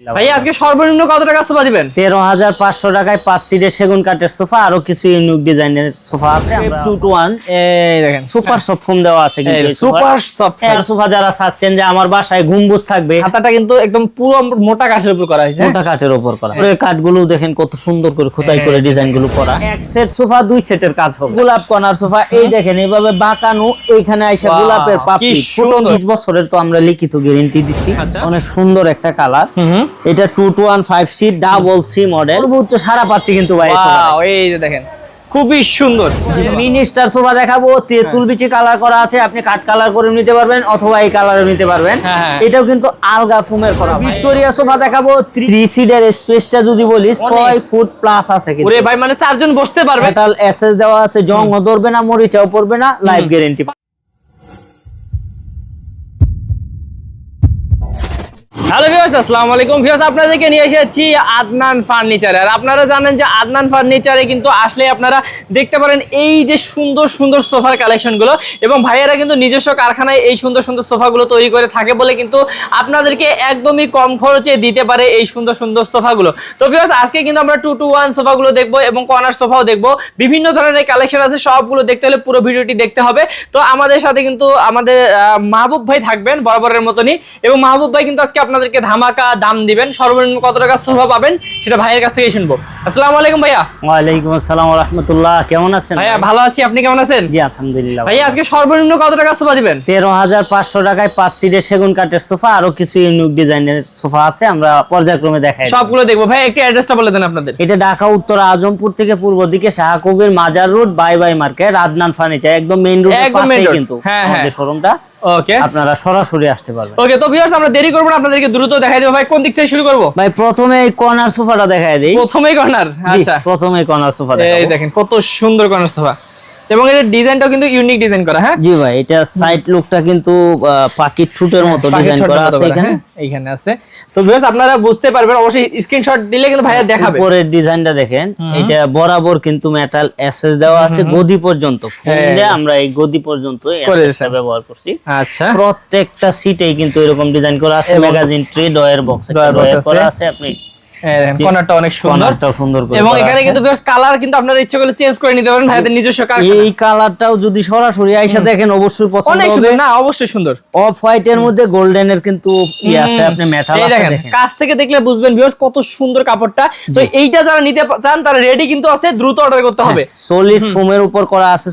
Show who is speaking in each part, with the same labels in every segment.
Speaker 1: ভাই আজকে সর্বনিম্ন কত টাকা সোফা দিবেন?
Speaker 2: তেরো হাজার পাঁচশো টাকায় পাঁচ সিটের সেগুন কাঠের সোফা আরও কিছু ইউনিক ডিজাইনের সোফা আছে টু টু ওয়ান
Speaker 1: এই দেখেন
Speaker 2: সুপার সব ফোম দেওয়া আছে কিন্তু
Speaker 1: সুপার
Speaker 2: সোফার।
Speaker 1: সফট
Speaker 2: সোফা যারা চাচ্ছেন যে আমার বাসায় গম্বুজ থাকবে
Speaker 1: খাতাটা কিন্তু একদম পুরো মোটা কাঠের উপর করা হয়েছে।
Speaker 2: মোটা কাঠের উপর করা। উপরে কাঠগুলো দেখেন কত সুন্দর করে খোদাই করে ডিজাইনগুলো করা। এক সেট সোফা দুই সেটের কাজ হবে। গোলাপ কর্নার সোফা এই দেখেন এইভাবে বাঁকানো এইখানে আইসা গোলাপের পাপড়ি। ফুটন। বিশ বছরের তো আমরা লিখিত গ্যারেন্টি দিচ্ছি।
Speaker 1: আচ্ছা।
Speaker 2: অনেক সুন্দর একটা কালার
Speaker 1: হুম।
Speaker 2: এটা two two one five C double C model সর্বোচ্চ সারা পাচ্ছি কিন্তু ভাই এই
Speaker 1: এই যে দেখেন খুবই সুন্দর।
Speaker 2: মিনি স্টার সোফা দেখাবো তেঁতুল বিচি কালার করা আছে আপনি কাঠ কালার করে নিতে পারবেন অথবা এই কালারে নিতে পারবেন।
Speaker 1: হ্যাঁ, হ্যাঁ।
Speaker 2: এটাও কিন্তু আলগা ফুমের করা ভিক্টোরিয়া সোফা দেখাবো থ্রি সিটের স্পেসটা যদি বলি ছয় ফুট প্লাস আছে কিন্তু।
Speaker 1: ওরে ভাই মানে চারজন বসতে পারবে।
Speaker 2: মেটাল এসএস দেওয়া আছে জং ধরবে না মরিচাও পড়বে না লাইফ গ্যারেন্টি
Speaker 1: হ্যালো ভিউয়ার্স আসসালামু আলাইকুম। ভিউয়ার্স আপনাদেরকে নিয়ে এসেছি আদনান ফার্নিচারে আর আপনারা জানেন যে আদনান ফার্নিচারে কিন্তু আসলে আপনারা দেখতে পারেন এই যে সুন্দর সুন্দর সোফার কালেকশনগুলো এবং ভাইয়েরা কিন্তু নিজস্ব কারখানায় এই সুন্দর সুন্দর সোফাগুলো তৈরি করে থাকে বলে কিন্তু আপনাদেরকে একদমই কম খরচে দিতে পারে এই সুন্দর সুন্দর সোফাগুলো তো ভিউয়ার্স আজকে কিন্তু আমরা টু টু ওয়ান সোফাগুলো দেখব এবং কর্নার সোফাও দেখব। বিভিন্ন ধরনের কালেকশন আছে, সবগুলো দেখতে হলে পুরো ভিডিওটি দেখতে হবে। তো আমাদের সাথে কিন্তু আমাদের মাহবুব ভাই থাকবেন, বরাবরের মতনই। এবং মাহবুব ভাই কিন্তু আজকে আপনাদেরকে ধামাকা দাম দিবেন। সর্বনিম্ন কত টাকা সোফা পাবেন সেটা ভাইয়ের কাছ থেকে শুনব। আসসালামু আলাইকুম ভাইয়া।
Speaker 2: ওয়ালাইকুম আসসালাম রহমতুল্লাহ। কেমন আছেন
Speaker 1: ভাইয়া ভালো আছি। আপনি কেমন আছেন?
Speaker 2: জি আলহামদুলিল্লাহ
Speaker 1: ভাইয়া আজকে সর্বনিম্ন কত টাকা সোফা দিবেন?
Speaker 2: তেরো হাজার পাঁচশো টাকায় পাঁচ সিটের সেগুন কাঠের সোফা আরও কিছু ইউনিক ডিজাইনের সোফা আছে আমরা পর্যায়ক্রমে দেখাই
Speaker 1: সবগুলো দেখব। ভাই একটি অ্যাড্রেসটা বলে দেন আপনাদের।
Speaker 2: এটা ঢাকা উত্তর আজমপুর থেকে পূর্ব দিকে শাহকবির মাজার রোড বাই বাই মার্কেট আদনান ফার্নিচার একদম মেইন রোড পাশেই কিন্তু
Speaker 1: হ্যাঁ,
Speaker 2: আমাদের
Speaker 1: হ্যাঁ।
Speaker 2: শোরুমটা
Speaker 1: ওকে
Speaker 2: আপনারা সরাসরি আসতে পারবেন।
Speaker 1: ওকে তো ভিউয়ার্স আমরা দেরি করব না আপনাদেরকে দ্রুত দেখাই দেব। ভাই কোন দিক থেকে শুরু করব?
Speaker 2: ভাই প্রথমে এই কর্নার সোফাটা দেখায় দেই।
Speaker 1: প্রথমেই কর্নার আচ্ছা।
Speaker 2: প্রথমে কর্নার সোফা
Speaker 1: এই দেখেন কত সুন্দর কর্নার সোফা এবং এর ডিজাইনটাও কিন্তু ইউনিক ডিজাইন করা হ্যাঁ?
Speaker 2: জি ভাই এটা সাইড লুকটা কিন্তু পাখির ঠুটের মতো ডিজাইন করা আছে এখানে।
Speaker 1: হ্যাঁ, আছে। তো ভিউয়ার্স আপনারা বুঝতে পারবেন অবশ্যই স্ক্রিনশট দিলে কিন্তু ভাইয়া দেখাবে।
Speaker 2: উপরের ডিজাইনটা দেখেন এটা বরাবর কিন্তু মেটাল এসএস দেওয়া আছে গদি পর্যন্ত। ফোম
Speaker 1: হ্যাঁ।
Speaker 2: আমরা এই গদি পর্যন্ত SS ব্যবহার করছি।
Speaker 1: আচ্ছা।
Speaker 2: প্রত্যেকটা সিটেই কিন্তু এরকম ডিজাইন করা আছে। Magazine tray drawer box
Speaker 1: box
Speaker 2: করা
Speaker 1: আছে।
Speaker 2: আপনি
Speaker 1: কর্নারটা অনেক সুন্দর।
Speaker 2: কর্নারটাও সুন্দর করে
Speaker 1: এবং
Speaker 2: করা
Speaker 1: এখানে
Speaker 2: আছে।
Speaker 1: কিন্তু কালার কিন্তু আপনারা ইচ্ছে করলে চেঞ্জ করে নিতে পারেন ভাইয়াদের নিজস্ব
Speaker 2: এই কালারটাও যদি সরাসরি আইসা দেখেন অবশ্যই পছন্দ হবে।
Speaker 1: না অবশ্যই সুন্দর।
Speaker 2: অফ হোয়াইট এর মধ্যে গোল্ডেন এর কিন্তু ই আছে আপনি মেটাল আছে
Speaker 1: দেখেন
Speaker 2: দেখেন।
Speaker 1: কাছ থেকে দেখলে বুঝবেন ভিউয়ার্স কত সুন্দর কাপড়টা। তো এইটা যারা নিতে চান তারা রেডি কিন্তু আছে দ্রুত অর্ডার করতে হবে।
Speaker 2: সলিড ফোমের উপর করা আছে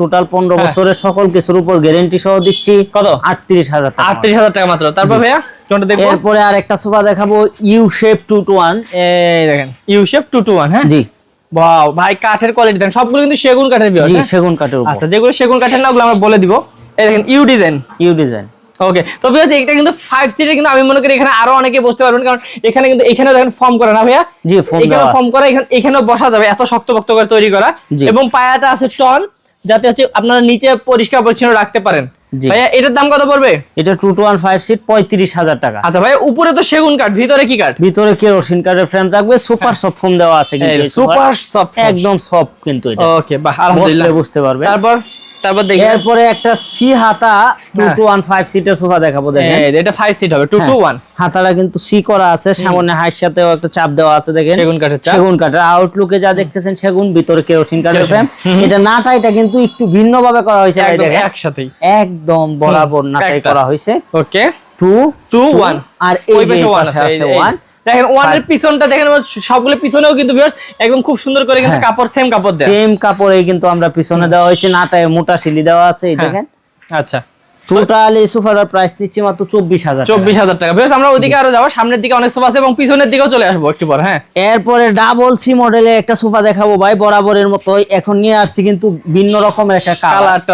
Speaker 2: টোটাল পনেরো
Speaker 1: হ্যাঁ।
Speaker 2: বছরের সকল কিছুর উপর গ্যারেন্টি সহ দিচ্ছি
Speaker 1: কত?
Speaker 2: আটত্রিশ হাজার টাকা।
Speaker 1: আটত্রিশ হাজার টাকা মাত্র। তারপর ভাইয়া?
Speaker 2: এরপরে আর একটা সোফা দেখাবো U shape two two one
Speaker 1: এই দেখেন। U shape two two one হ্যাঁ?
Speaker 2: জি।
Speaker 1: ওয়াও ভাই কাঠের কোয়ালিটি দেখেন সবগুলো কিন্তু সেগুন কাঠের ভিউয়ার্স
Speaker 2: জি সেগুন কাঠের উপর।
Speaker 1: আচ্ছা যেগুলো সেগুন কাঠের না ওগুলো আমরা বলে দিব। এই দেখেন U design
Speaker 2: U design
Speaker 1: okay তো ভিউয়ার্স এটা কিন্তু ফাইভ সিটের কিন্তু আমি মনে করি এখানে আরও অনেকে বসতে পারবেন কারণ এখানে কিন্তু এখানে দেখেন ফর্ম করা না ভাইয়া?
Speaker 2: জি, foam
Speaker 1: এখানে ফর্ম করা এখানে এখানেও বসা যাবে এত শক্ত পক্ত করে তৈরি করা। এবং পায়াটা আছে টন যাতে হচ্ছে আপনারা নিচে পরিষ্কার পরিচ্ছন্ন রাখতে পারেন। ভাইয়া এটার দাম কত পড়বে?
Speaker 2: এটা two two one five seat পঁয়ত্রিশ হাজার টাকা।
Speaker 1: আচ্ছা ভাইয়া উপরে তো সেগুন কাঠ ভিতরে কি কাঠ
Speaker 2: ভিতরে কেরোসিন কাঠের ফ্রেম থাকবে সুপার সফট ফোম দেওয়া আছে
Speaker 1: সুপার সফট
Speaker 2: একদম সফট কিন্তু এটা।
Speaker 1: ওকে বাহ আলহামদুলিল্লাহ।
Speaker 2: বুঝতে পারবে।
Speaker 1: তারপর? তারপর দেখি।
Speaker 2: এরপরে একটা সি হাতা টু
Speaker 1: হ্যাঁ।
Speaker 2: সিটের সোফা দেখাবো দেখেন।
Speaker 1: এটা ফাইভ সিট হবে টু টু ওয়ান
Speaker 2: হাতাটা কিন্তু সি করা আছে সামনে সাথেও একটা চাপ দেওয়া আছে দেখেন।
Speaker 1: সেগুন কাঠের চাপ।
Speaker 2: সেগুন কাঠের। আউটলুকে যা দেখতেছেন সেগুন ভিতরে কেরোসিন কাঠের ফ্রেম এটা নাটা এটা কিন্তু একটু ভিন্ন ভাবে করা হয়েছে
Speaker 1: একদম
Speaker 2: দেখেন।
Speaker 1: একসাথেই।
Speaker 2: একদম বরাবর নাটাই করা হয়েছে।
Speaker 1: ওকে
Speaker 2: টু
Speaker 1: টু ওয়ান
Speaker 2: আর এই যে
Speaker 1: আছে দেখেন ওয়ানের পিছনটা দেখেন সবগুলো পিছনেও কিন্তু একদম খুব সুন্দর করে কিন্তু
Speaker 2: হ্যাঁ।
Speaker 1: কাপড় সেম কাপড় দেয়।
Speaker 2: সেম কাপড়ে কিন্তু আমরা পিছনে দেওয়া হয়েছে নাটায় মোটা সিলি দেওয়া আছে এই
Speaker 1: হ্যাঁ।
Speaker 2: দেখেন।
Speaker 1: আচ্ছা।
Speaker 2: টোটাল এই সোফাটার প্রাইস নিচ্ছে মাত্র চব্বিশ হাজার
Speaker 1: চব্বিশ হাজার টাকা। বেশ আমরা ওইদিকে আরও যাব সামনের দিকে অনেক সোফা আছে এবং পিছনের দিকেও চলে আসব একটু পর হ্যাঁ।
Speaker 2: এরপরে ডাবল সি মডেলের একটা সোফা দেখাবো ভাই বরাবরের মতো এখন নিয়ে আসছি কিন্তু ভিন্ন রকমের একটা
Speaker 1: কালারটা।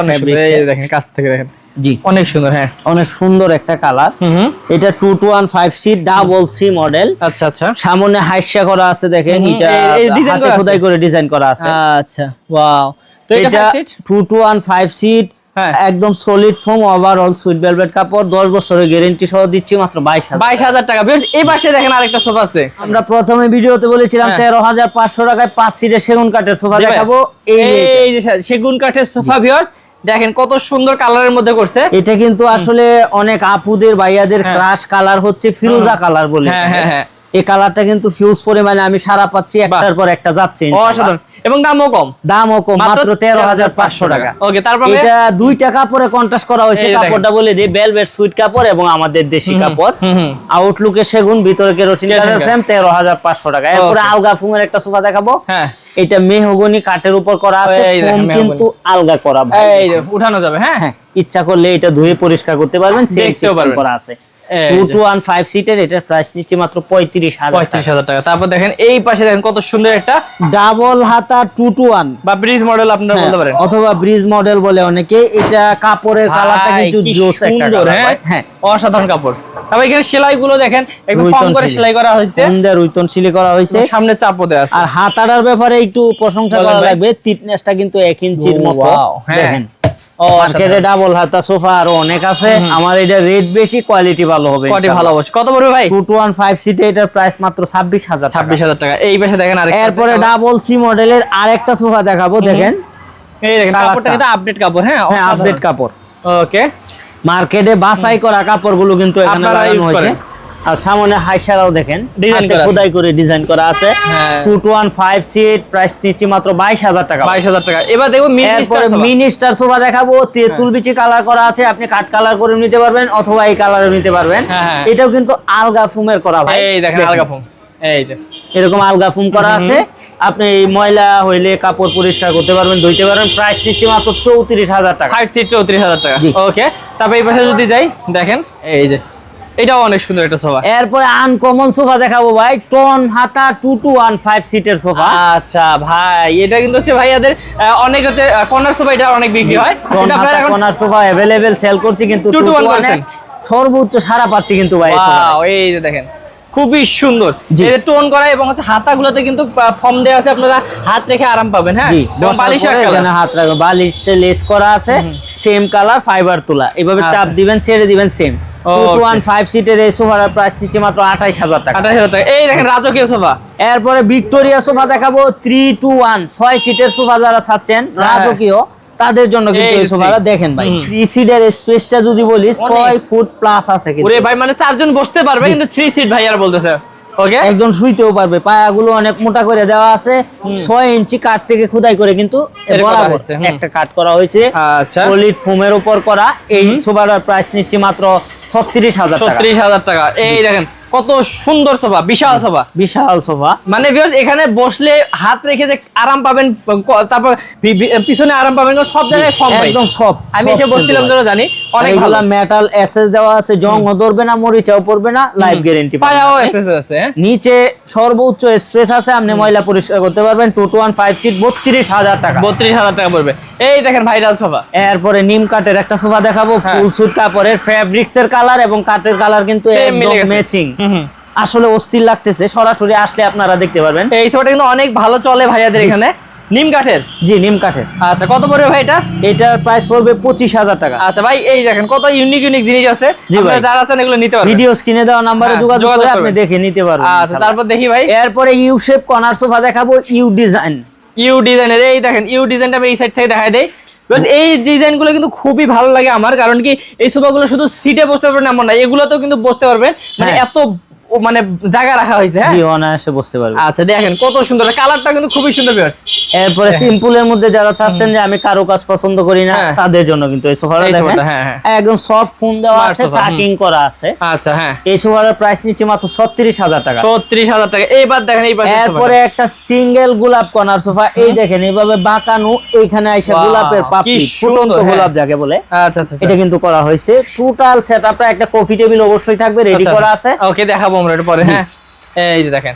Speaker 1: দেখেন কাছ থেকে দেখেন।
Speaker 2: জি।
Speaker 1: অনেক সুন্দর হ্যাঁ।
Speaker 2: অনেক সুন্দর একটা কালার।
Speaker 1: হুম হুম।
Speaker 2: এটা two two one five seat double C model
Speaker 1: আচ্ছা আচ্ছা।
Speaker 2: সামনে হাইসা করা আছে দেখেন এটা
Speaker 1: এই- এই design
Speaker 2: হাতে খোদাই করে ডিজাইন করা আছে।
Speaker 1: আচ্ছা ওয়াও তো এটা
Speaker 2: এটা
Speaker 1: five seat?
Speaker 2: Two two one five seat
Speaker 1: হ্যাঁ।
Speaker 2: একদম solid foam overall sweet velvet কাপড় দশ বছরের গ্যারেন্টি সহ দিচ্ছি মাত্র বাইশ
Speaker 1: বাইশ হাজার টাকা। বেশ এই পাশে দেখেন আরেকটা সোফা আছে।
Speaker 2: আমরা প্রথমে ভিডিওতে বলেছিলাম
Speaker 1: হ্যাঁ।
Speaker 2: তেরো হাজার পাঁচশো টাকায় পাঁচ সিটের সেগুন কাঠের সোফা দেখাবো। এই যে
Speaker 1: সেগুন কাঠের সোফা ভিউয়ার্স দেখেন কত সুন্দর কালারের মধ্যে করছে
Speaker 2: এটা কিন্তু আসলে অনেক আপুদের ভাইয়াদের
Speaker 1: হ্যাঁ।
Speaker 2: ক্রাশ কালার হচ্ছে ফিরোজা কালার বলে
Speaker 1: হ্যাঁ, হ্যাঁ, হ্যাঁ।
Speaker 2: এই কালারটা কিন্তু ফিউজ পরিমাণে আমি সারা পাচ্ছি একটার পর একটা যাচ্ছে
Speaker 1: অসাধারণ। এবং দামও কম।
Speaker 2: দামও কম মাত্র তেরো হাজার পাঁচশো টাকা।
Speaker 1: ওকে তারপরে?
Speaker 2: এটা দুইটা কাপড়ে কন্ট্রাস্ট করা হয়েছে। কাপড়টা বলে দিই ভেলভেট সুইট কাপড় এবং আমাদের দেশি কাপড়। আউটলুকে সেগুন ভিতরে কেরোসিন কালার। ফ্রেম তেরো হাজার পাঁচশো টাকা। এরপরে. আলগা ফুমের একটা সোফা দেখাবো।
Speaker 1: হ্যাঁ।
Speaker 2: এটা মেহগনি কাঠের উপর করা আছে ফোম কিন্তু আলগা করা ভাই।
Speaker 1: এই উঠানো যাবে হ্যাঁ?
Speaker 2: হ্যাঁ ইচ্ছা করলে এটা ধুয়ে পরিষ্কার করতে পারবেন
Speaker 1: পারবেন।
Speaker 2: করা আছে।
Speaker 1: এই
Speaker 2: টু
Speaker 1: যে।
Speaker 2: টু ওয়ান ফাইভ সিটের এটার প্রাইস নিচ্ছে মাত্র পঁয়ত্রিশ হাজার
Speaker 1: পঁয়ত্রিশ হাজার টাকা। তারপর দেখেন এই পাশে দেখেন কত সুন্দর একটা
Speaker 2: ডাবল হাতা
Speaker 1: বা ব্রিজ মডেল আপনারা বলতে পারেন।
Speaker 2: অথবা ব্রিজ মডেল বলে অনেকে এটা কাপড়ের কালারটা কিন্তু জোস একটা
Speaker 1: হ্যাঁ?
Speaker 2: হ্যাঁ।
Speaker 1: অসাধারণ কাপড়। তারপর এখানে সেলাই গুলো দেখেন করে সেলাই করা হয়েছে।
Speaker 2: সুন্দর উইতন সিলি করা হয়েছে।
Speaker 1: সামনে চাপও দেওয়া আছে।
Speaker 2: আর হাতাটার ব্যাপারে একটু প্রশংসা করা লাগবে থিকনেসটা কিন্তু এক ইঞ্চির মতো।
Speaker 1: হ্যাঁ।
Speaker 2: দেখেন। মার্কেটে ডাবল হাতা সোফা আরও অনেক আছে। আমার এটা রেট বেশি কোয়ালিটি ভালো হবে
Speaker 1: কোয়ালিটি ভালো অবশ্যই কত পড়বে ভাই?
Speaker 2: সিটে এটার প্রাইস মাত্র ছাব্বিশ হাজার
Speaker 1: ছাব্বিশ হাজার টাকা। এই পাশে দেখেন
Speaker 2: এরপরে ডাবল সি মডেলের আরেকটা সোফা দেখাবো দেখেন।
Speaker 1: এই দেখেন
Speaker 2: কালারটা।
Speaker 1: কাপড়টা কিন্তু আপডেট কাপড় হ্যাঁ?
Speaker 2: হ্যাঁ আপডেট কাপড়।
Speaker 1: ওকে
Speaker 2: মার্কেটে বাছাই করা কাপড়গুলো কিন্তু এখানে লাগানো হয়েছে। আর সামনে হাইসারাও দেখেন। খোদাই করে ডিজাইন করা আছে।
Speaker 1: হ্যাঁ।
Speaker 2: Two two one five seat price নিচ্ছি মাত্র বাইশ হাজার টাকা।
Speaker 1: বাইশ হাজার টাকা। এবার দেখব
Speaker 2: মিনি স্টার সোফা দেখাবো। তেঁতুল বিচি কালার করা আছে আপনি কাঠ কালার করে নিতে পারবেন অথবা এই কালারে নিতে পারবেন।
Speaker 1: হ্যাঁ, হ্যাঁ।
Speaker 2: এটাও কিন্তু আলগা ফুমের করা ভাই।
Speaker 1: এই দেখেন আলগা ফোম এই যে।
Speaker 2: এরকম আলগা ফুম করা আছে। আপনি ময়লা হইলে কাপড় পরিষ্কার করতে পারবেন ধুইতে পারবেন। প্রাইস নিচ্ছি মাত্র চৌত্রিশ হাজার টাকা।
Speaker 1: সিট চৌত্রিশ হাজার টাকা। ওকে তারপর এই পাশে যদি যাই দেখেন এই যে। এটাও অনেক সুন্দর একটা সোফা।
Speaker 2: এরপরে আনকমন সোফা দেখাবো ভাই টন হাতা টু টু ওয়ান ফাইভ সিটের সোফা।
Speaker 1: আচ্ছা ভাই এটা কিন্তু হচ্ছে ভাইয়াদের অনেক হচ্ছে কর্নার সোফা এটা অনেক বিক্রি হয়।
Speaker 2: কর্নার সোফা অ্যাভেলেবেল সেল করছি কিন্তু
Speaker 1: Two to
Speaker 2: 2 to
Speaker 1: one
Speaker 2: 1 এ
Speaker 1: করছেন।
Speaker 2: সর্বোচ্চ সারা পাচ্ছি কিন্তু ভাই এই
Speaker 1: যে দেখেন। খুবই সুন্দর। টোন করা এবং হচ্ছে হাতাগুলোতে কিন্তু ফর্ম দেওয়া আছে আপনারা হাত রেখে আরাম পাবেন হ্যাঁ।
Speaker 2: এখানে হাত রাখবে বালিশে লেস করা আছে সেম কালার ফাইবার তোলা। এভাবে
Speaker 1: আচ্ছা।
Speaker 2: চাপ দিবেন ছেড়ে দিবেন সেম এরপরে ভিক্টোরিয়া সোফা দেখাবো থ্রি টু ওয়ান ছয় সিটের সোফা যারা চাচ্ছেন রাজকীয়। তাদের জন্য কিন্তু
Speaker 1: এই
Speaker 2: সোফাটা দেখেন ভাই। থ্রি সিটের স্পেসটা যদি বলি ছয় ফুট প্লাস আছে কিন্তু।
Speaker 1: ওরে ভাই মানে চারজন বসতে পারবে কিন্তু থ্রি সিট ভাই আর বলতেছে। ওকে
Speaker 2: একজন শুইতেও পারবে। পায়াগুলো অনেক মোটা করে দেওয়া আছে। ছয় ইঞ্চি কাঠ থেকে খোদাই করে কিন্তু একটা কাট করা হয়েছে।
Speaker 1: আচ্ছা।
Speaker 2: সলিড ফোমের উপর করা। এই সোফাটার প্রাইস নিচ্ছে মাত্র ছত্রিশ হাজার টাকা।
Speaker 1: ছত্রিশ হাজার টাকা। এই দেখেন কত সুন্দর সোফা বিশাল সোফা।
Speaker 2: বিশাল সোফা।
Speaker 1: মানে এখানে বসলে হাত রেখে যে আরাম পাবেন তারপর পিছনে আরাম পাবেন সব জায়গায় ফর্ম
Speaker 2: একদম সব
Speaker 1: আমি এসে বসছিলাম যেন জানি অনেক ভালো।
Speaker 2: মেটাল এসএস দেওয়া আছে জং ধরবে না মরিচাও পড়বে না লাইফ গ্যারেন্টি
Speaker 1: পায়াও এসএস আছে হ্যাঁ?
Speaker 2: নিচে সর্বোচ্চ স্পেস আছে আপনি ময়লা পরিষ্কার করতে পারবেন two two one five seat বত্রিশ হাজার টাকা।
Speaker 1: বত্রিশ হাজার টাকা পড়বে। এই দেখেন ভাইরাল সোফা।
Speaker 2: এরপরে নিম কাঠের একটা সোফা দেখাবো
Speaker 1: হ্যাঁ।
Speaker 2: ফুল সুট কাপড়ের ফেব্রিক্স এর কালার এবং কাঠের কালার কিন্তু একদম ম্যাচিং। আসলে অস্থির লাগতেছে সরাসরি আসলে আপনারা দেখতে পারবেন।
Speaker 1: এই সোফাটা কিন্তু অনেক ভালো চলে ভাইয়াদের এখানে। নিম কাঠের?
Speaker 2: জি নিম কাঠের।
Speaker 1: আচ্ছা কত পড়বে ভাই এটা?
Speaker 2: এটার প্রাইস পড়বে পঁচিশ হাজার টাকা।
Speaker 1: আচ্ছা ভাই এই দেখেন কত ইউনিক ইউনিক জিনিস আছে।
Speaker 2: জি ভাই।
Speaker 1: যারা আছেন এগুলো নিতে পারবেন।
Speaker 2: ভিডিও স্ক্রিনে দেওয়া নাম্বারে
Speaker 1: হ্যাঁ,
Speaker 2: যোগাযোগ করে আপনি দেখে নিতে পারবেন
Speaker 1: আচ্ছা তারপর দেখি ভাই।
Speaker 2: এরপরে ইউ শেপ কর্নার সোফা দেখাবো ইউ ডিজাইন
Speaker 1: ইউ ডিজাইনের এই দেখেন ইউ ডিজাইনটা আমি এই সাইড থেকে দেখাই দেই। Because এই ডিজাইনগুলো কিন্তু খুবই ভালো লাগে আমার কারণ কি এই সোফা গুলো শুধু সিটে বসতে পারবেন এমন না এগুলোতেও কিন্তু বসতে পারবেন মানে
Speaker 2: হ্যাঁ।
Speaker 1: এত মানে জায়গা রাখা হয়েছে হ্যাঁ?
Speaker 2: জি অনায়াসে বসতে পারবে।
Speaker 1: আচ্ছা দেখেন কত সুন্দর। কালারটা কিন্তু খুবই সুন্দর।
Speaker 2: এরপরে সিম্পলের মধ্যে যারা চাচ্ছেন যে আমি কারও কাজ পছন্দ করি না
Speaker 1: হ্যাঁ।
Speaker 2: তাদের জন্য কিন্তু এই সোফাটা দেখেন।
Speaker 1: হ্যাঁ।
Speaker 2: একদম সফট ফোন দেওয়া আছে টাকিং করা আছে।
Speaker 1: আচ্ছা হ্যাঁ।
Speaker 2: এই সোফাটার প্রাইস নিচ্ছে মাত্র ছত্রিশ হাজার টাকা।
Speaker 1: ছত্রিশ হাজার টাকা। এইবার দেখেন এই পাশে
Speaker 2: এরপরে একটা সিঙ্গেল গোলাপ কর্নার সোফা। এই দেখেন এইভাবে বাঁকানো এইখানে আইসা গোলাপের পাপড়ি ফুটন্ত। গোলাপ যাকে বলে।
Speaker 1: আচ্ছা আচ্ছা
Speaker 2: এটা কিন্তু করা হয়েছে। টোটাল সেটআপটা একটা কফি টেবিল অবশ্যই থাকবে রেডি করা আছে।
Speaker 1: ওকে দেখাবো। এটা পরে হ্যাঁ। এই যে দেখেন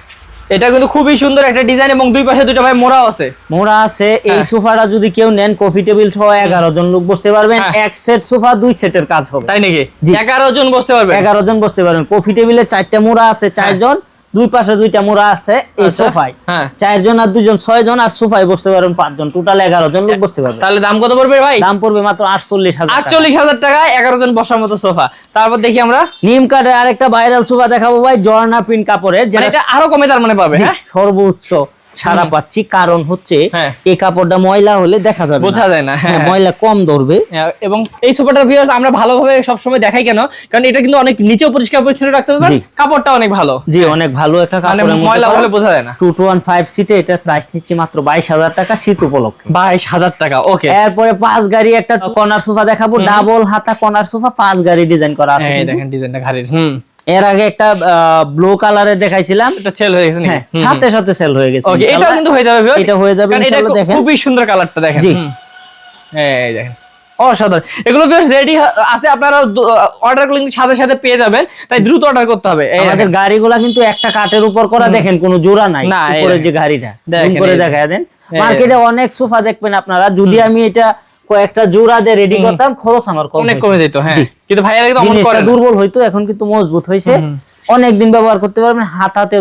Speaker 1: এটা কিন্তু খুবই সুন্দর একটা ডিজাইন এবং দুই পাশে দুটো ভাই মোড়া আছে।
Speaker 2: মোড়া আছে এই
Speaker 1: হ্যাঁ।
Speaker 2: সোফাটা যদি কেউ নেন কফি টেবিল সহ এগারো জন লোক বসতে পারবেন
Speaker 1: হ্যাঁ।
Speaker 2: এক সেট সোফা দুই সেটের কাজ হবে।
Speaker 1: তাই নাকি?
Speaker 2: জি।
Speaker 1: এগারো জন বসতে পারবে
Speaker 2: এগারো জন বসতে পারবেন। কফি টেবিলে চারটা মোড়া আছে চারজন। দুই পাশে দুইটা মোড়া আছে এই।
Speaker 1: আচ্ছা,
Speaker 2: সোফায়।
Speaker 1: হ্যাঁ।
Speaker 2: চারজন আর দুজন ছয় জন আর সোফায় বসতে পারবেন পাঁচজন। টোটাল এগারো জন লোক বসতে পারবে।
Speaker 1: তাহলে দাম কত পড়বে ভাই?
Speaker 2: দাম পড়বে মাত্র আটচল্লিশ হাজার।
Speaker 1: আটচল্লিশ হাজার টাকায় এগারো জন বসার মতো সোফা। তারপর দেখি আমরা।
Speaker 2: নিম কাঠে আরেকটা ভাইরাল সোফা দেখাবো ভাই জর্না প্রিন্ট কাপড়ের
Speaker 1: মানে
Speaker 2: যেটা
Speaker 1: এটা আরও কমে তার মানে পাবে হ্যাঁ?
Speaker 2: সর্বোচ্চ। সারা পাচ্ছি। কারণ হচ্ছে
Speaker 1: হ্যাঁ।
Speaker 2: এই কাপড়টা ময়লা হলে দেখা যাবে
Speaker 1: বোঝা যায় না, হ্যাঁ।
Speaker 2: হ্যাঁ, ময়লা কম ধরবে।
Speaker 1: এবং এই সোফাটার ভিউয়ার্স আমরা ভালোভাবে সবসময় দেখাই কেন? কারণ এটা কিন্তু অনেক নিচেও পরিষ্কার পরিচ্ছন্ন রাখতে পারবেন কাপড়টা অনেক ভালো।
Speaker 2: জি অনেক ভালো একটা
Speaker 1: মানে
Speaker 2: কাপড়ের
Speaker 1: ময়লা হলে বোঝা যায় না।
Speaker 2: টু টু ওয়ান ফাইভ সিটে এটার প্রাইস নিচ্ছে মাত্র বাইশ হাজার টাকা শীত উপলক্ষে।
Speaker 1: বাইশ হাজার টাকা ওকে
Speaker 2: এরপরে পাঁচ গাড়ি একটা কর্নার সোফা দেখাবো ডাবল হাতা কর্নার সোফা পাঁচ গাড়ি ডিজাইন করা আছে
Speaker 1: এই দেখেন ডিজাইনটা ঘাড়ির হুম।
Speaker 2: এর আগে একটা ব্লু কালারের দেখাইছিলাম।
Speaker 1: এটা সেল হয়ে গেছে
Speaker 2: হ্যাঁ সাথে সাথে সেল হয়ে গেছে।
Speaker 1: ওকে এটা কিন্তু হয়ে যাবে।
Speaker 2: এটা হয়ে যাবে ইনশাআল্লাহ দেখেন।
Speaker 1: খুবই সুন্দর কালারটা দেখেন।
Speaker 2: জি।
Speaker 1: এই দেখেন অসাধারণ। এগুলো বেশ রেডি আছে আপনারা অর্ডার করলে কিন্তু সাথে সাথে পেয়ে যাবেন। তাই দ্রুত অর্ডার করতে হবে।
Speaker 2: আমাদের। গাড়িগুলা কিন্তু একটা কাঠের উপর করা দেখেন কোনো জোড়া নাই। উপরে যে গাড়িটা
Speaker 1: দেখেন,
Speaker 2: জুম করে
Speaker 1: এই
Speaker 2: দেন। মার্কেটে অনেক সোফা দেখবেন আপনারা। যদি আমি এটা কয়েকটা জোড়া দিয়ে রেডি করতাম খরচ আমার কম
Speaker 1: অনেক কমে যেত হ্যাঁ। কিন্তু ভাইয়া কিন্তু অমন করে
Speaker 2: দুর্বল হইতো এখন কিন্তু মজবুত হয়েছে অনেক দিন ব্যবহার করতে পারবেন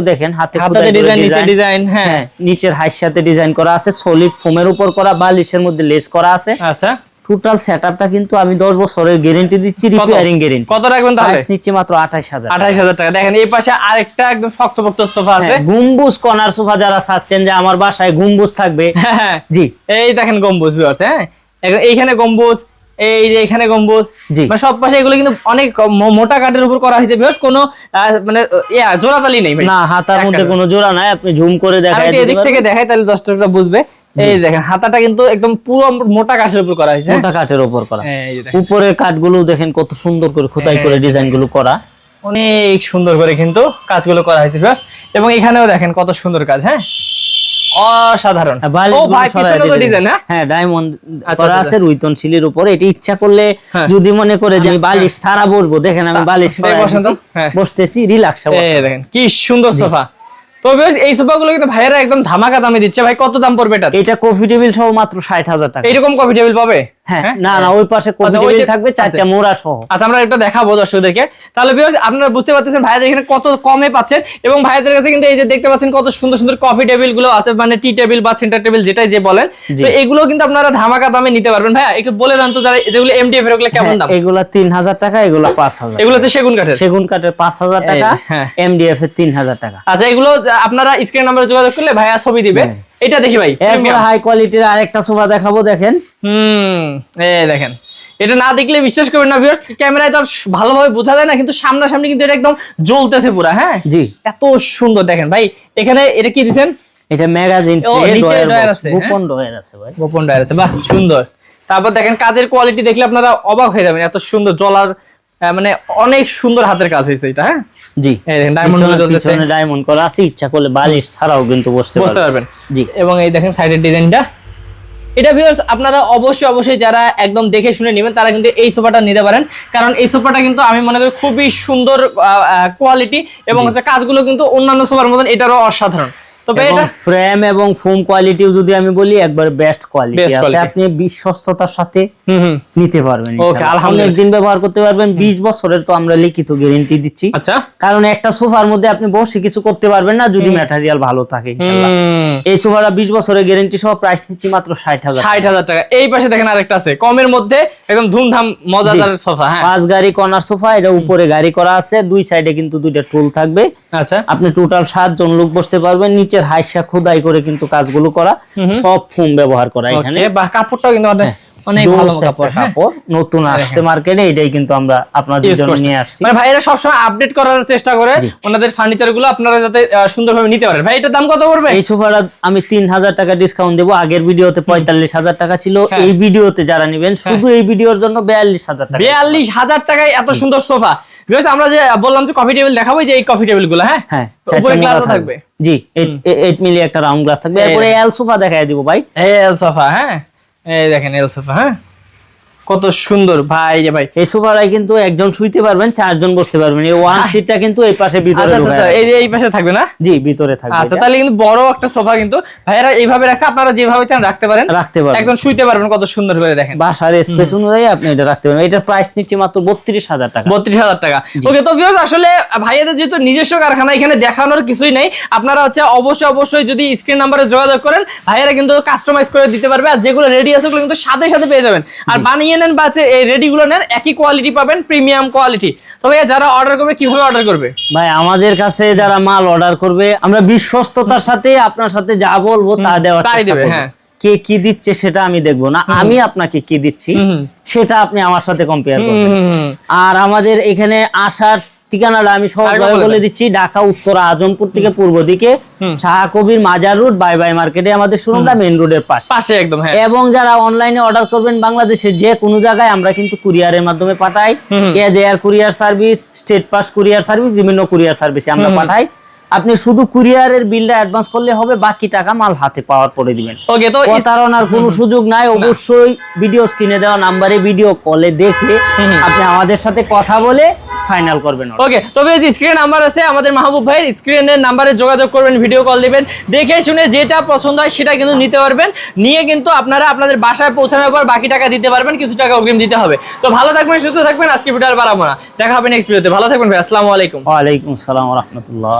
Speaker 2: দেখেন হাতে
Speaker 1: ডিজাইন নিচে
Speaker 2: design।
Speaker 1: ডিজাইন হ্যাঁ।
Speaker 2: হ্যাঁ নিচের হাইর সাথে ডিজাইন করা আছে সলিড ফোমের উপর করা বালিশের মধ্যে লেস করা আছে।
Speaker 1: আচ্ছা।
Speaker 2: টোটাল সেটআপটা কিন্তু আমি 10 বছরের গ্যারান্টি দিচ্ছি? রিপেয়ারিং গ্যারান্টি
Speaker 1: কত রাখবেন তাহলে?
Speaker 2: নিচ্ছে মাত্র 28000
Speaker 1: আঠাইশ হাজার টাকা। দেখেন এই পাশে আরেকটা একদম শক্তপোক্ত সোফা আছে।
Speaker 2: হ্যাঁ, গম্বুজ কর্নার সোফা যারা চাচ্ছেন যে আমার বাসায় গম্বুজ থাকবে।
Speaker 1: হ্যাঁ
Speaker 2: জি।
Speaker 1: এই দেখেন গম্বুজ ভিউয়ার্স হ্যাঁ। এইখানে গম্বুজ এই যে এখানে গম্বুজ। মানে সব পাশে এগুলো কিন্তু অনেক মোটা কাঠের উপর করা হয়েছে। ভিউয়ার্স কোনো মানে জোড়াতালি নেই
Speaker 2: না হাতার মধ্যে কোনো জোড়া নাই আপনি জুম করে দেখায়
Speaker 1: এদিক থেকে দেখাই তাহলে দর্শকরা বুঝবে। এই দেখেন হাতাটা কিন্তু একদম পুরো মোটা কাঠের উপর করা হয়েছে। হ্যাঁ?
Speaker 2: মোটা কাঠের উপর করা।
Speaker 1: এই যে দেখেন।
Speaker 2: উপরের কাঠগুলো দেখেন কত সুন্দর করে খোদাই করে ডিজাইনগুলো করা।
Speaker 1: অনেক সুন্দর করে কিন্তু কাজগুলো করা হয়েছে ভিউয়ার্স এবং এখানেও দেখেন কত সুন্দর কাজ হ্যাঁ? অসাধারণ। ও ভাই পিছনে তো ডিজাইন হ্যাঁ?
Speaker 2: হ্যাঁ ডায়মন্ড
Speaker 1: আচ্ছা,
Speaker 2: করা
Speaker 1: আচ্ছা।
Speaker 2: আছে রুইতন শিলের উপরে। এটি ইচ্ছা করলে
Speaker 1: হ্যাঁ।
Speaker 2: যদি মনে করে যে আমি বালিশ সারা বসবো দেখেন আমি বালিশ
Speaker 1: হ্যাঁ।
Speaker 2: বসতেছি রিল্যাক্স
Speaker 1: দেখেন কি সুন্দর সোফা তবে viewers, এই সোফাগুলো কিন্তু ভাইয়েরা একদম ধামাকা দামে দিচ্ছে। ভাই কত দাম পড়বে এটা
Speaker 2: এটা কফি টেবিল সহ মাত্র ষাট হাজার টাকা।
Speaker 1: এরকম কফি টেবিল পাবে?
Speaker 2: হ্যাঁ না না ওই পাশে
Speaker 1: আচ্ছা,
Speaker 2: থাকবে চারটা
Speaker 1: আচ্ছা।
Speaker 2: মোড়া সহ।
Speaker 1: আচ্ছা আমরা এটা দেখাবো দর্শকদেরকে। তাহলে আপনারা বুঝতে পারতেছেন এখানে কত কমে পাচ্ছেন এবং কাছে কিন্তু এই যে দেখতে পাচ্ছেন কত সুন্দর সুন্দর কফি টেবিলগুলো আছে মানে টি টেবিল বা সেন্টার টেবিল যেটাই যে বলেন। তো এগুলো কিন্তু আপনারা ধামাকা দামে নিতে পারবেন। ভাইয়া একটু বলে দেন তো যারা যেগুলো এমডিএফ এর ওগুলো কেমন দাম?
Speaker 2: হ্যাঁ, এগুলা তিন হাজার টাকা এগুলা
Speaker 1: হচ্ছে সেগুন কাঠের?
Speaker 2: সেগুন কাঠের পাঁচ হাজার
Speaker 1: এই,
Speaker 2: টাকা
Speaker 1: হ্যাঁ।
Speaker 2: এমডিএফ এর তিন হাজার টাকা।
Speaker 1: আচ্ছা এগুলো আপনারা স্ক্রিন নাম্বারে যোগাযোগ করলে ভাইয়া ছবি দিবে।
Speaker 2: হ্যাঁ।
Speaker 1: এটা দেখি ভাই
Speaker 2: এরপরে হাই কোয়ালিটির আরেকটা সোফা দেখাবো দেখেন।
Speaker 1: হুম এই দেখেন। এটা না দেখলে বিশ্বাস করবেন না ভিউয়ার্স ক্যামেরায় তো ভালোভাবে বোঝা যায় না কিন্তু সামনাসামনি কিন্তু এটা একদম জ্বলতেছে পুরা হ্যাঁ?
Speaker 2: জি।
Speaker 1: এত সুন্দর দেখেন ভাই এখানে এটা কি দিছেন?
Speaker 2: এটা ম্যাগাজিন
Speaker 1: নিচে আছে, হ্যাঁ?
Speaker 2: গোপন আছে ভাই।
Speaker 1: গোপন ডায়ার আছে বাহ সুন্দর। তারপর দেখেন কাজের কোয়ালিটি দেখলে আপনারা অবাক হয়ে যাবেন এত সুন্দর জলার মানে অনেক সুন্দর হাতের কাজ হয়েছে এটা হ্যাঁ?
Speaker 2: জি।
Speaker 1: এই দেখেন ডায়মন্ড
Speaker 2: পিছনে- ডায়মন্ড করা আছে ইচ্ছা করলে বালিশ ছাড়াও কিন্তু বসতে পারবেন। জি।
Speaker 1: এবং এই দেখেন সাইডের ডিজাইনটা। এটা ভিউয়ার্স আপনারা অবশ্যই অবশ্যই যারা একদম দেখে শুনে নেবেন তারা কিন্তু এই সোফাটা নিতে পারেন। কারণ এই সোফাটা কিন্তু আমি মনে করি খুবই সুন্দর কোয়ালিটি এবং হচ্ছে কাজগুলো কিন্তু অন্যান্য সোফার মতন এটারও অসাধারণ। তবে এটা
Speaker 2: ফ্রেম এবং ফোম কোয়ালিটিও যদি আমি বলি একবার বেস্ট কোয়ালিটি আছে। আপনি বিশ্বস্ততার সাথে নিতে পারবেন ইনশাআল্লাহ।
Speaker 1: আলহামদুলিল্লাহ।
Speaker 2: অনেক দিন ব্যবহার করতে পারবেন 20 বছরের তো আমরা লিখিত গ্যারান্টি দিচ্ছি।
Speaker 1: আচ্ছা।
Speaker 2: কারণ একটা সোফার মধ্যে আপনি বসে কিছু করতে পারবেন না যদি ম্যাটেরিয়াল ভালো থাকে ইনশাআল্লাহ। এই সোফাটা 20 বছরের গ্যারান্টি সহ প্রাইস নিচ্ছি মাত্র 60000
Speaker 1: ষাট হাজার টাকা। এই পাশে দেখেন আরেকটা আছে। কমের মধ্যে একদম ধুমধাম মজাদার সোফা হ্যাঁ।
Speaker 2: পাঁচ গাড়ি কর্নার সোফা এটা উপরে গাড়ি করা আছে দুই সাইডে কিন্তু দুইটা টুল থাকবে।
Speaker 1: আচ্ছা।
Speaker 2: আপনি টোটাল সাতজন লোক বসতে পারবেন নিচের হাইসা খোদাই করে কিন্তু কাজগুলো করা সব ফোম ব্যবহার করা এখানে।
Speaker 1: বা কাপড়টাও কিন্তু অনেক অনেক ভালো কাপড় হ্যাঁ।
Speaker 2: কাপড় নতুন আসছে মার্কেটে এটাই কিন্তু আমরা আপনাদের জন্য নিয়ে আসছি।
Speaker 1: মানে ভাইয়েরা সবসময় আপডেট করার চেষ্টা করে ওনাদের ফার্নিচারগুলো আপনারা যাতে সুন্দরভাবে নিতে পারেন। ভাই এটার দাম কত পড়বে?
Speaker 2: এই সোফাটা আমি তিন হাজার টাকা ডিসকাউন্ট দেবো আগের ভিডিওতে পঁয়তাল্লিশ হাজার টাকা ছিল
Speaker 1: হ্যাঁ।
Speaker 2: এই ভিডিওতে যারা নেবেন শুধু এই ভিডিওর জন্য বিয়াল্লিশ হাজার টাকা।
Speaker 1: বিয়াল্লিশ হাজার টাকায় এত সুন্দর সোফা। বিকজ আমরা যে বললাম যে কফি টেবিল দেখাবো যে এই কফি টেবিলগুলো হ্যাঁ?
Speaker 2: হ্যাঁ
Speaker 1: উপরে থাকবে।
Speaker 2: জি এইট মিলি একটা রাউন্ড গ্লাস থাকবে। এরপরে এল সোফা দেখাই দিব ভাই।
Speaker 1: এল সোফা হ্যাঁ? এই দেখেন এল সোফা হ্যাঁ? কত সুন্দর। ভাই যে ভাই
Speaker 2: এই সোফাটায় কিন্তু একজন শুইতে পারবেন চারজন বসতে পারবেন। এই ওয়ান সিটটা কিন্তু এই পাশে ভিতরে
Speaker 1: আচ্ছা, আচ্ছা, আচ্ছা, এই এই পাশে থাকবে না?
Speaker 2: জি ভিতরে থাকবে
Speaker 1: আচ্ছা তাহলে কিন্তু বড় একটা সোফা কিন্তু ভাইয়েরা এইভাবে রাখছে আপনারা যেভাবে চান রাখতে পারেন।
Speaker 2: রাখতে পারবেন।
Speaker 1: একদম শুইতে পারবেন কত সুন্দর করে দেখেন।
Speaker 2: বাসার স্পেস অনুযায়ী আপনি এটা রাখতে পারবেন। এটার প্রাইস নিচ্ছে মাত্র বত্রিশ হাজার টাকা।
Speaker 1: বত্রিশ হাজার টাকা। ওকে তো ভিউয়ার্স আসলে ভাইয়াদের যেহেতু নিজস্ব কারখানা এখানে দেখানোর কিছুই নাই। আপনারা হচ্ছে অবশ্যই অবশ্যই যদি স্ক্রিন নাম্বারে যোগাযোগ করেন ভাইয়ারা কিন্তু কাস্টমাইজ করে দিতে পারবে। আর যেগুলো রেডি আছে ওগুলো কিন্তু সাথে সাথে পেয়ে যাবেন। আর বানিয়ে নিয়ে নেন বা এই রেডিগুলো নেন একই কোয়ালিটি পাবেন প্রিমিয়াম কোয়ালিটি তো ভাইয়া যারা অর্ডার করবে কীভাবে অর্ডার করবে?
Speaker 2: ভাই আমাদের কাছে যারা মাল অর্ডার করবে আমরা বিশ্বস্ততার সাথে আপনার সাথে যা বলব তা দেওয়া
Speaker 1: তাই
Speaker 2: চেষ্টা
Speaker 1: দেবে, হ্যাঁ।
Speaker 2: কে কি দিচ্ছে সেটা আমি দেখব না। আমি আপনাকে কি দিচ্ছি সেটা আপনি আমার সাথে কম্পেয়ার করবেন। আর আমাদের এখানে আসার ঠিকানাটা আমি সহজভাবে
Speaker 1: বলে
Speaker 2: দিচ্ছি ঢাকা উত্তর আজমপুর থেকে পূর্ব দিকে। শাহ কবির মাজার রোড বাই বাই মার্কেটে আমাদের শোরুমটা মেইন রোডের পাশে।
Speaker 1: পাশে একদম হ্যাঁ।
Speaker 2: এবং যারা অনলাইনে অর্ডার করবেন বাংলাদেশে যে কোনো জায়গায় আমরা কিন্তু কুরিয়ারের মাধ্যমে পাঠাই। As air courier service Steadfast courier service বিভিন্ন কুরিয়ার সার্ভিসে আমরা পাঠাই। আপনি শুধু কুরিয়ারের বিলটা অ্যাডভান্স করলে হবে বাকি টাকা মাল হাতে পাওয়ার পরে দিবেন।
Speaker 1: ওকে তো
Speaker 2: প্রতারণার কোনো সুযোগ নাই অবশ্যই ভিডিও স্ক্রিনে দেওয়া নাম্বারে ভিডিও কলে দেখে আপনি আমাদের সাথে কথা বলে ফাইনাল করবেন
Speaker 1: ওকে তবে স্ক্রিন নাম্বার আছে আমাদের মাহবুব ভাইয়ের স্ক্রিনের নাম্বারে যোগাযোগ করবেন ভিডিও কল দিবেন। দেখে শুনে যেটা পছন্দ হয় সেটা কিন্তু নিতে পারবেন। নিয়ে কিন্তু আপনারা আপনাদের বাসায় পৌঁছানোর পর বাকি টাকা দিতে পারবেন কিছু টাকা অগ্রিম দিতে হবে। তো ভালো থাকবেন সুস্থ থাকবেন আজকে ভিডিও আর বাড়াবো না। দেখা হবে নেক্সট ভিডিওতে ভালো থাকবেন ভাই আসসালামু আলাইকুম।
Speaker 2: ওয়ালাইকুম আসসালাম রহমতুল্লাহ।